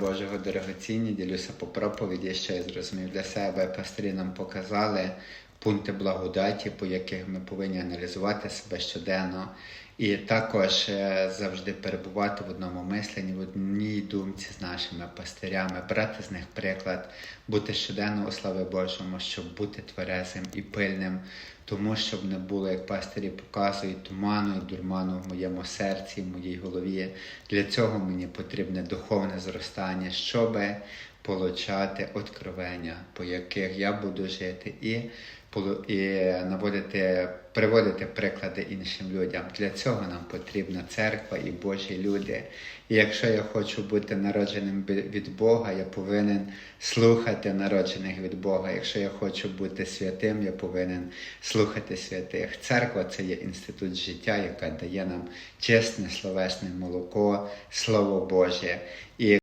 Божого дорогоцінні, ділюся по проповіді, що я зрозумів для себе. Пастирі нам показали пункти благодаті, по яких ми повинні аналізувати себе щоденно, і також е, завжди перебувати в одному мисленні, в одній думці з нашими пастирями, брати з них приклад, бути щоденно у слави Божому, щоб бути тверезим і пильним, тому щоб не було, як пастирі показують, туману і дурману в моєму серці, в моїй голові. Для цього мені потрібне духовне зростання, щоби получати откровення, по яких я буду жити, і, і наводити, приводити приклади іншим людям. Для цього нам потрібна церква і Божі люди. І якщо я хочу бути народженим від Бога, я повинен слухати народжених від Бога. Якщо я хочу бути святим, я повинен слухати святих. Церква це є інститут життя, яка дає нам чесне словесне молоко, Слово Боже. І